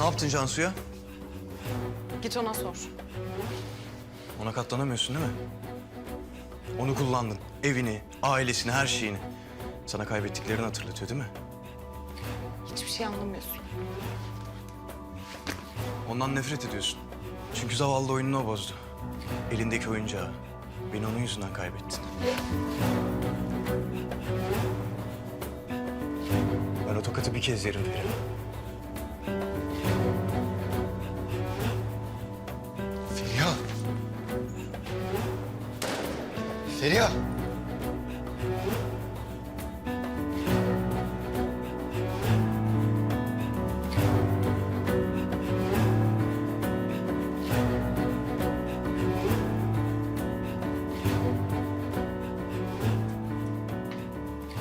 Ne yaptın Cansu'ya? Git ona sor. Ona katlanamıyorsun değil mi? Onu kullandın. Evini, ailesini, her şeyini. Sana kaybettiklerini hatırlatıyor değil mi? Hiçbir şey anlamıyorsun. Ondan nefret ediyorsun. Çünkü zavallı oyununu o bozdu. Elindeki oyuncağı. Beni onun yüzünden kaybettin. Ben o tokatı bir kez yerim Feriha. Feriha. Feriha.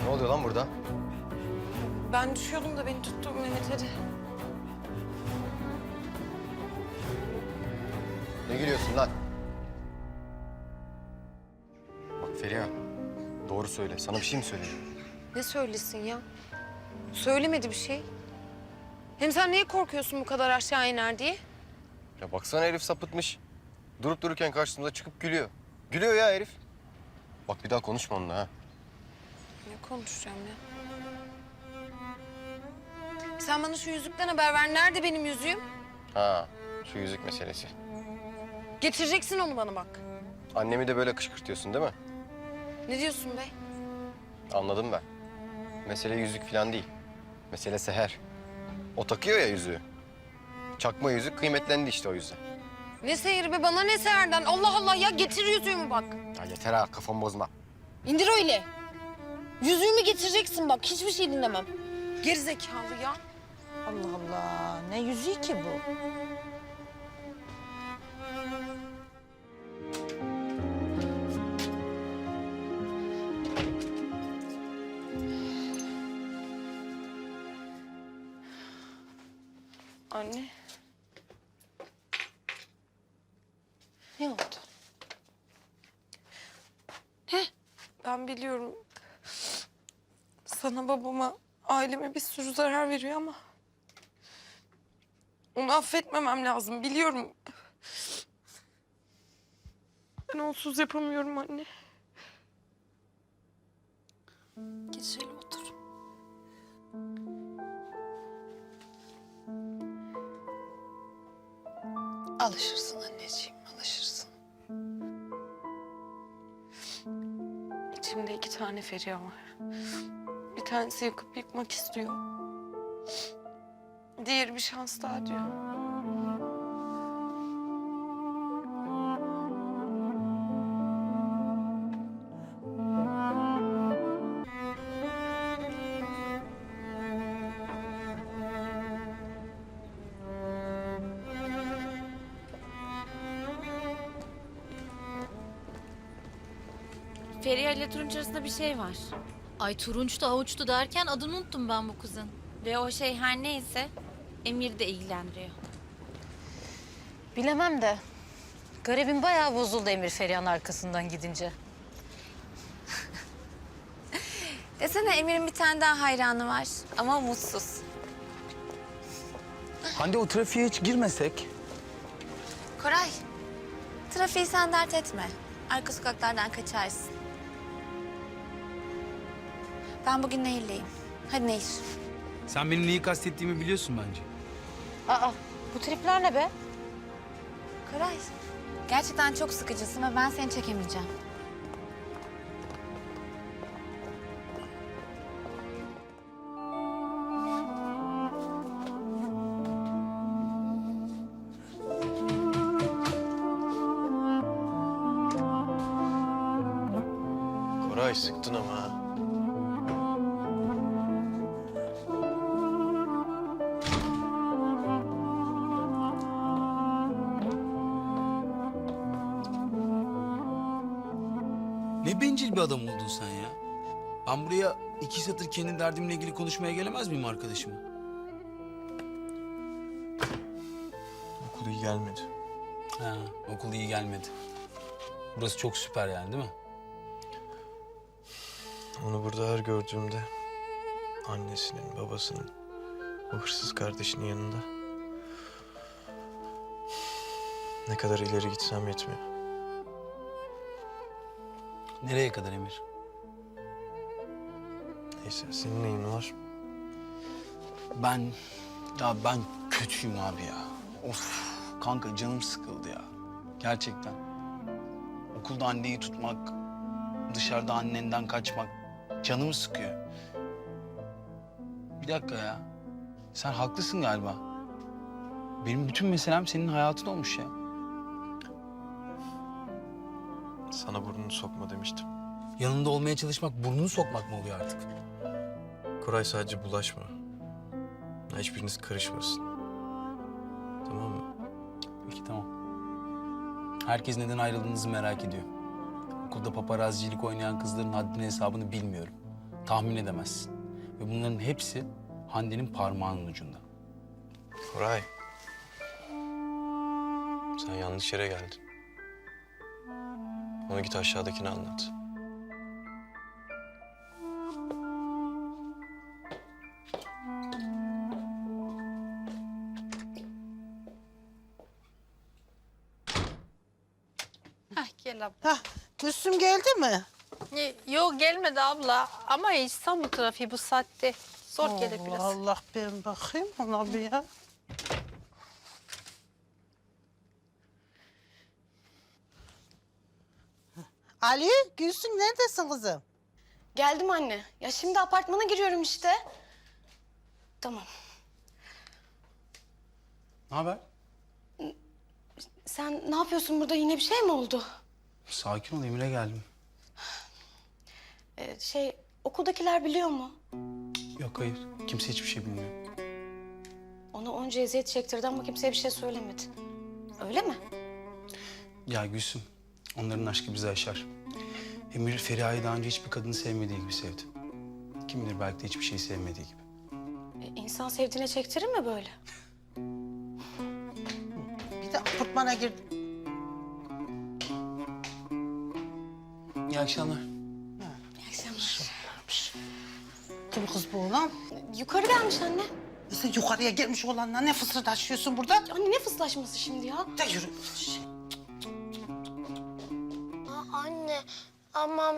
Ne oluyor lan burada? Ben düşüyordum da beni tuttu söyle. Sana bir şey mi söyledi? Ne söylesin ya? Söylemedi bir şey. Hem sen niye korkuyorsun bu kadar aşağı iner diye? Ya baksana herif sapıtmış. Durup dururken karşımıza çıkıp gülüyor. Gülüyor ya herif. Bak bir daha konuşma onunla ha. Ne konuşacağım ya? Sen bana şu yüzükten haber ver. Nerede benim yüzüğüm? Ha, şu yüzük meselesi. Getireceksin onu bana bak. Annemi de böyle kışkırtıyorsun değil mi? Ne diyorsun be? Anladım ben. Mesele yüzük falan değil. Mesele seher. O takıyor ya yüzüğü. Çakma yüzük kıymetlendi işte o yüzden. Ne seyir be bana ne seherden? Allah Allah ya getir yüzüğümü bak. Ya yeter ha kafamı bozma. İndir öyle. Yüzüğümü getireceksin bak. Hiçbir şey dinlemem. Geri zekalı ya. Allah Allah. Ne yüzüğü ki bu? Anne. Ne oldu? Ne? Ben biliyorum. Sana babama, aileme bir sürü zarar veriyor ama... Onu affetmemem lazım, biliyorum. Ben onsuz yapamıyorum anne. Geç şöyle otur. Alışırsın anneciğim, alışırsın. İçimde iki tane Feriha var. Bir tanesi yakıp yıkmak istiyor. Diğeri bir şans daha diyor. Feriha ile Turunç arasında bir şey var. Ay turunçtu avuçtu derken adını unuttum ben bu kızın. Ve o şey her neyse Emir de ilgilendiriyor. Bilemem de. Garibim bayağı bozuldu Emir Feriha'nın arkasından gidince. Desene Emir'in bir tane daha hayranı var ama mutsuz. Hande o trafiğe hiç girmesek. Koray, trafiği sen dert etme. Arka sokaklardan kaçarsın. Ben bugün Nehir'leyim. Hadi Nehir. Sen benim neyi kastettiğimi biliyorsun bence. Aa bu tripler ne be? Koray, gerçekten çok sıkıcısın ve ben seni çekemeyeceğim. Koray sıktın ama ha. İki satır kendi derdimle ilgili konuşmaya gelemez miyim arkadaşıma? Okul iyi gelmedi. Ha, okul iyi gelmedi. Burası çok süper yani değil mi? Onu burada her gördüğümde annesinin, babasının, o hırsız kardeşinin yanında Ne kadar ileri gitsem yetmiyor. Nereye kadar Emir? Neyse senin neyin var? Ben, ya ben kötüyüm abi ya. Of kanka canım sıkıldı ya. Gerçekten. Okulda anneyi tutmak, dışarıda annenden kaçmak canımı sıkıyor. Bir dakika ya. Sen haklısın galiba. Benim bütün meselem senin hayatın olmuş ya. Sana burnunu sokma demiştim. Yanında olmaya çalışmak burnunu sokmak mı oluyor artık? Koray sadece bulaşma. Hiçbiriniz karışmasın. Tamam mı? Peki tamam. Herkes neden ayrıldığınızı merak ediyor. Okulda paparazzicilik oynayan kızların haddini hesabını bilmiyorum. Tahmin edemezsin. Ve bunların hepsi Hande'nin parmağının ucunda. Koray. Sen yanlış yere geldin. Ona git aşağıdakini anlat. Gel abla. Hah, Gülsüm geldi mi? E, Yok gelmedi abla ama İstanbul trafiği bu saatte. Zor gelir biraz. Allah ben bakayım ona bir ya. Ali, Gülsüm neredesin kızım? Geldim anne. Ya şimdi apartmana giriyorum işte. Tamam. Ne haber? Sen ne yapıyorsun burada? Yine bir şey mi oldu? Sakin ol Emir'e geldim. Ee, şey, okuldakiler biliyor mu? Yok hayır. Kimse hiçbir şey bilmiyor. Ona onca eziyet çektirdi ama kimseye bir şey söylemedi. Öyle mi? Ya Gülsüm, onların aşkı bizi aşar. Emir Feriha'yı daha önce hiçbir kadını sevmediği gibi sevdi. Kim bilir belki de hiçbir şey sevmediği gibi. E, insan sevdiğine çektirir mi böyle? Bir de apartmana girdim. İyi akşamlar. İyi akşamlar. Kim kız bu oğlan? Yukarı gelmiş anne. E Sen yukarıya gelmiş olanla ne fısırdaşıyorsun burada? Anne ne fıslaşması şimdi ya? De yürü. Şey, Anne, ama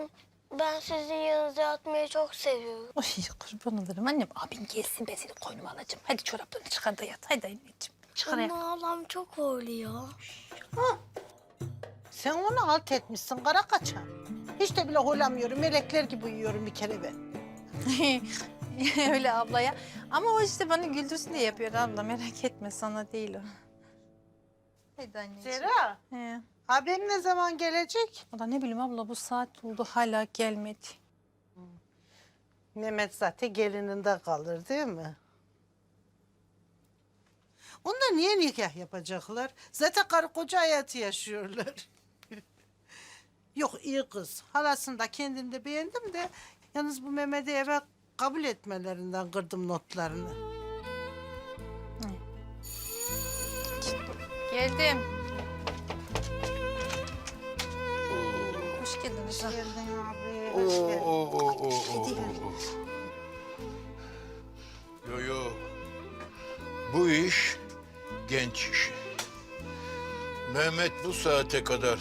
ben sizin yanınızda yatmayı çok seviyorum. Ay kurban olurum annem. Abin gelsin ben seni koynuma alacağım. Hadi çoraplarını çıkar da yat. Hadi anneciğim. Çıkar ayak. Ama ablam çok horluyor. Sen onu alt etmişsin kara kaçan. Hiç de bile holamıyorum. Melekler gibi uyuyorum bir kere ben. Öyle abla ya. Ama o işte bana güldürsün diye yapıyor abla. Merak etme sana değil o. Hadi anneciğim. Zera, He. abim ne zaman gelecek? O da ne bileyim abla bu saat oldu hala gelmedi. Mehmet zaten gelininde kalır değil mi? Onlar niye nikah yapacaklar? Zaten karı koca hayatı yaşıyorlar. Yok iyi kız. Halasını da kendim de beğendim de... ...yalnız bu Mehmet'i eve kabul etmelerinden kırdım notlarını. Geldim. Hoş geldin Rıza. Geldin abi, hoş geldin. Yo yo. Bu iş genç işi. Mehmet bu saate kadar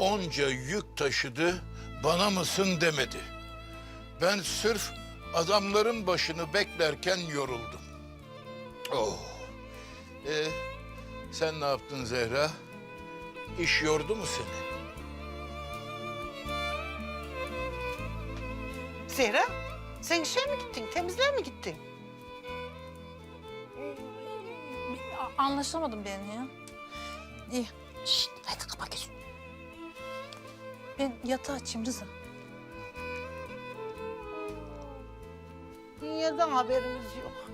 onca yük taşıdı, bana mısın demedi. Ben sırf adamların başını beklerken yoruldum. Oh. E, sen ne yaptın Zehra? İş yordu mu seni? Zehra, sen işe mi gittin? Temizliğe mi gittin? Anlaşamadım ben ya. İyi. Şşt, hadi. Ben yatağı açayım Rıza. Dünyadan haberimiz yok.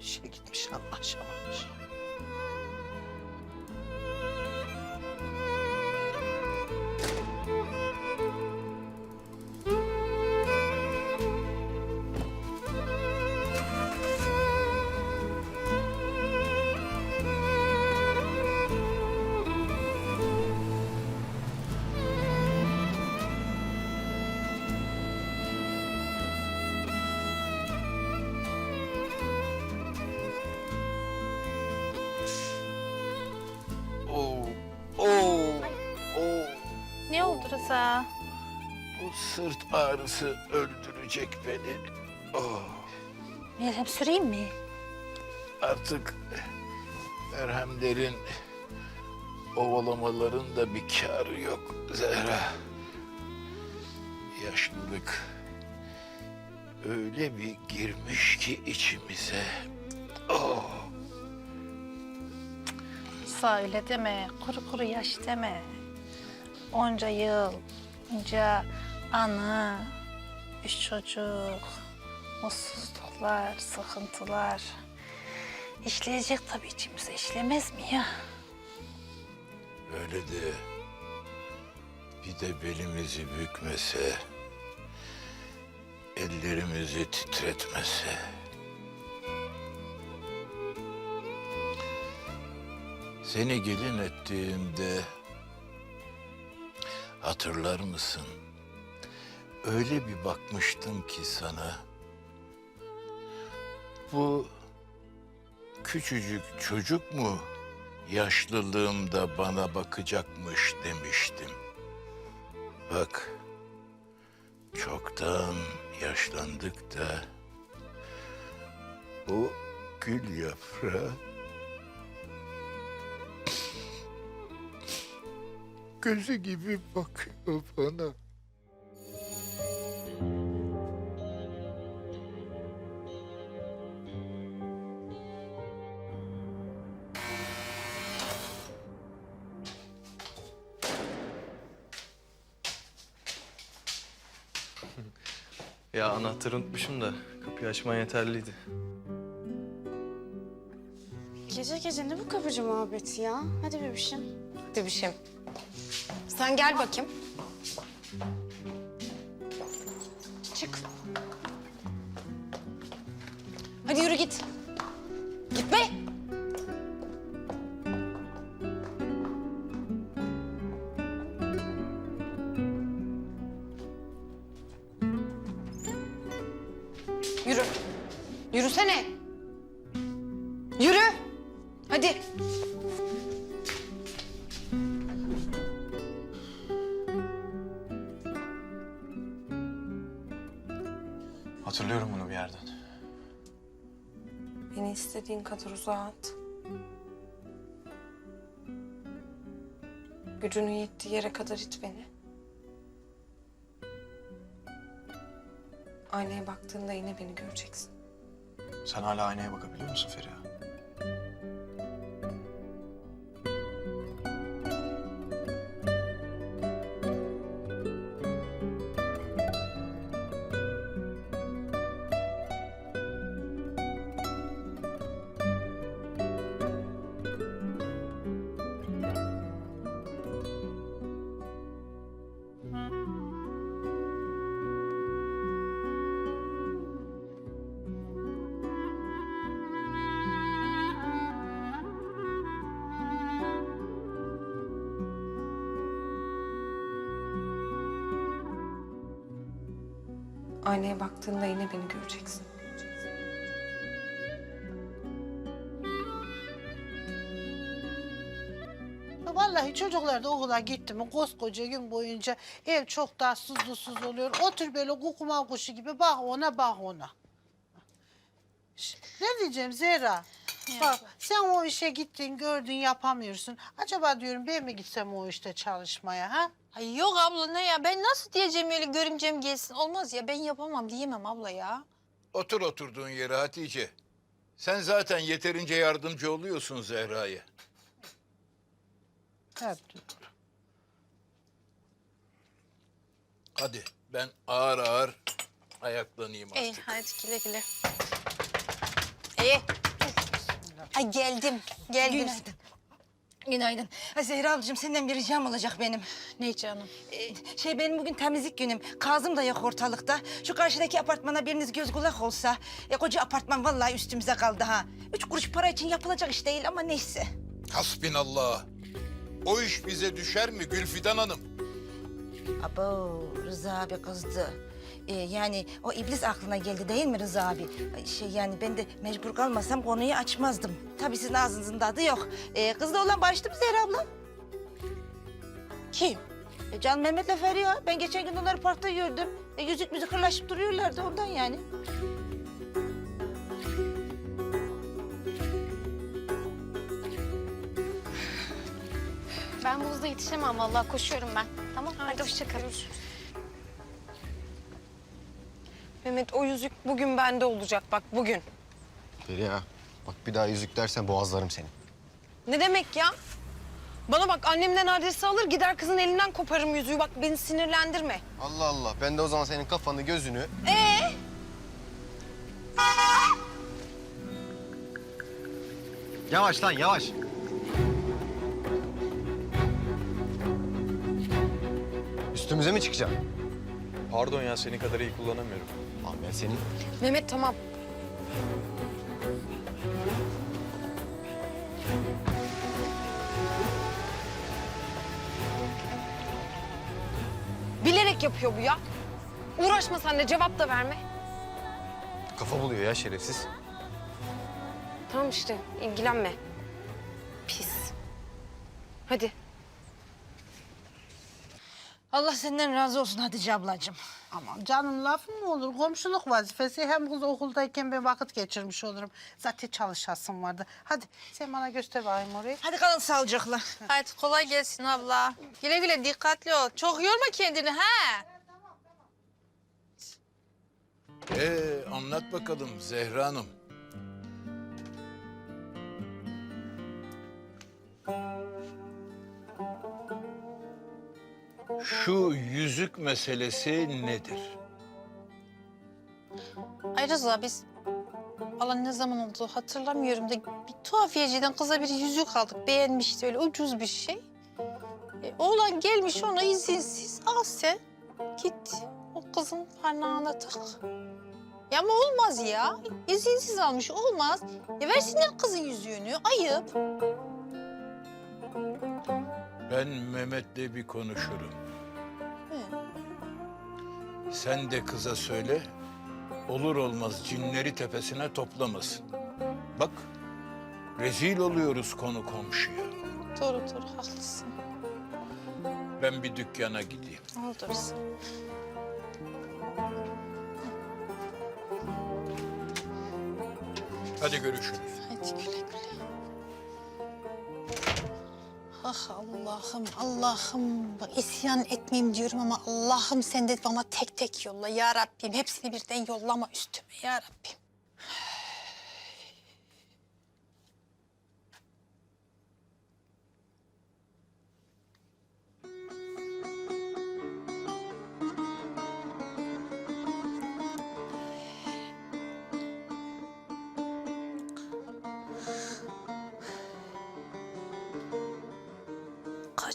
İşe gitmiş anlaşamamış. Rıza. Bu sırt ağrısı öldürecek beni. Oh, Merhem süreyim mi? artık merhemlerin, ovalamaların da bir kârı yok Zehra. Yaşlılık öyle bir girmiş ki içimize. Oh. Sağ öyle deme. Kuru kuru yaş deme. Onca yıl, onca anı, üç çocuk, mutsuzluklar, sıkıntılar. İşleyecek tabii içimize, işlemez mi ya? Öyle de bir de belimizi bükmese, ellerimizi titretmese. Seni gelin ettiğimde hatırlar mısın? Öyle bir bakmıştım ki sana. Bu küçücük çocuk mu yaşlılığımda bana bakacakmış demiştim. Bak, çoktan yaşlandık da bu gül yaprağı gözü gibi bakıyor bana. Ya anahtarı unutmuşum da kapıyı açman yeterliydi. Gece gece ne bu kapıcı muhabbeti ya? Hadi bebişim. Hadi bir şey. Sen gel bakayım. Çık. Hadi yürü git. Git be. Yürü. Yürüsene. Yürü. Hadi. Hatırlıyorum bunu bir yerden. Beni istediğin kadar uzağa at. Gücünün yettiği yere kadar it beni. Aynaya baktığında yine beni göreceksin. Sen hala aynaya bakabiliyor musun Feriha? Aynaya baktığında yine beni göreceksin. Vallahi çocuklar da okula gitti mi koskoca gün boyunca ev çok daha suzlusuz oluyor. Otur böyle kukuma kuşu gibi bak ona bak ona. Ne diyeceğim Zehra? Bak sen o işe gittin gördün yapamıyorsun. Acaba diyorum ben mi gitsem o işte çalışmaya ha? Ay yok abla ne ya? Ben nasıl diyeceğim öyle görümcem gelsin? Olmaz ya ben yapamam diyemem abla ya. Otur oturduğun yere Hatice. Sen zaten yeterince yardımcı oluyorsun Zehra'ya. Evet. Hadi ben ağır ağır ayaklanayım artık. İyi hadi güle güle. İyi. Ay geldim, geldim. Günaydın. Günaydın. Ha, Zehra ablacığım senden bir ricam olacak benim. Ne canım? Ee, şey benim bugün temizlik günüm. Kazım da yok ortalıkta. Şu karşıdaki apartmana biriniz göz kulak olsa. Ya koca apartman vallahi üstümüze kaldı ha. Üç kuruş para için yapılacak iş değil ama neyse. Hasbinallah. O iş bize düşer mi Gülfidan Hanım? Abo Rıza abi kızdı. Ee, yani o iblis aklına geldi değil mi Rıza abi? Ay, Şey yani ben de mecbur kalmasam konuyu açmazdım. Tabii sizin ağzınızın tadı yok. Ee, kızla olan barıştı mı Zehra abla? Kim? E Can Mehmet'le Feriha. Ben geçen gün onları parkta gördüm. E, yüzük müzik hırlaşıp duruyorlardı ondan yani. Ben bu hızla yetişemem vallahi koşuyorum ben. Tamam hadi, hoşça kal. Mehmet o yüzük bugün bende olacak bak bugün. Feriha bak bir daha yüzük dersen boğazlarım seni. Ne demek ya? Bana bak annemden adresi alır gider kızın elinden koparım yüzüğü. Bak beni sinirlendirme. Allah Allah ben de o zaman senin kafanı gözünü... Ee? Yavaş lan yavaş. Üstümüze mi çıkacaksın? Pardon ya seni kadar iyi kullanamıyorum. Lan ben senin... Mehmet tamam. Bilerek yapıyor bu ya. Uğraşma sen de cevap da verme. Kafa buluyor ya şerefsiz. Tamam işte ilgilenme. Pis. Hadi. Allah senden razı olsun Hatice ablacığım. Aman canım lafım mı olur? Komşuluk vazifesi. Hem kız okuldayken ben vakit geçirmiş olurum. Zaten çalışasım vardı. Hadi sen bana göster bakayım orayı. Hadi kalın sağlıcakla. Hadi kolay gelsin abla. Güle güle dikkatli ol. Çok yorma kendini ha. Ee, anlat bakalım Zehra Hanım. Şu yüzük meselesi nedir? Ay Rıza biz Allah ne zaman oldu hatırlamıyorum da bir tuhafiyeciden kıza bir yüzük aldık. Beğenmişti öyle ucuz bir şey. E, oğlan gelmiş ona izinsiz al sen git o kızın parmağına tak. Ya ama olmaz ya. İzinsiz almış olmaz. E versinler kızın yüzüğünü ayıp. Ben Mehmet'le bir konuşurum. Sen de kıza söyle, olur olmaz cinleri tepesine toplamasın. Bak, rezil oluyoruz konu komşuya. Doğru doğru haklısın. Ben bir dükkana gideyim. Oldu. Hadi görüşürüz. Ah Allah'ım, Allah'ım. İsyan etmeyeyim diyorum ama Allah'ım sen de bana tek tek yolla ya Rabbim. Hepsini birden yollama üstüme ya Rabbim.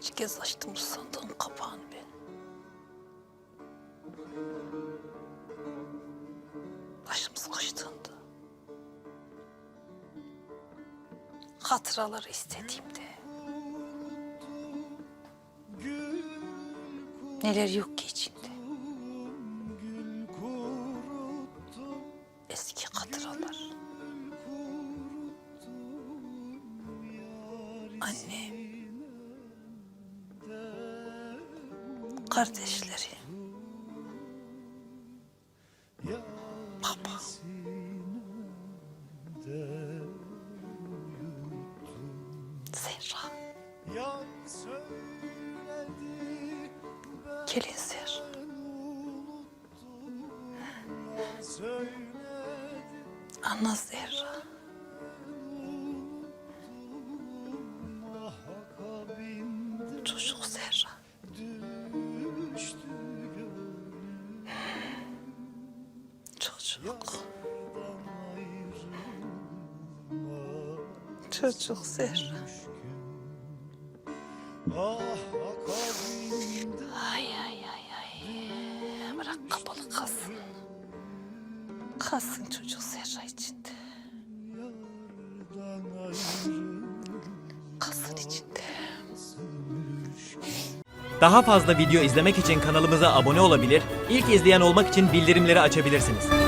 Kaç kez açtım sandığın kapağını ben. Başım sıkıştığında. Hatıraları istediğimde. Neler yok ki içinde. Eski hatıralar. Annem. Kardeşleri. Çocuk. Çocuk Zehra. Ay ay ay ay. Bırak kapalı kalsın. Kalsın çocuk Zehra içinde. Kalsın içinde. Daha fazla video izlemek için kanalımıza abone olabilir, ilk izleyen olmak için bildirimleri açabilirsiniz.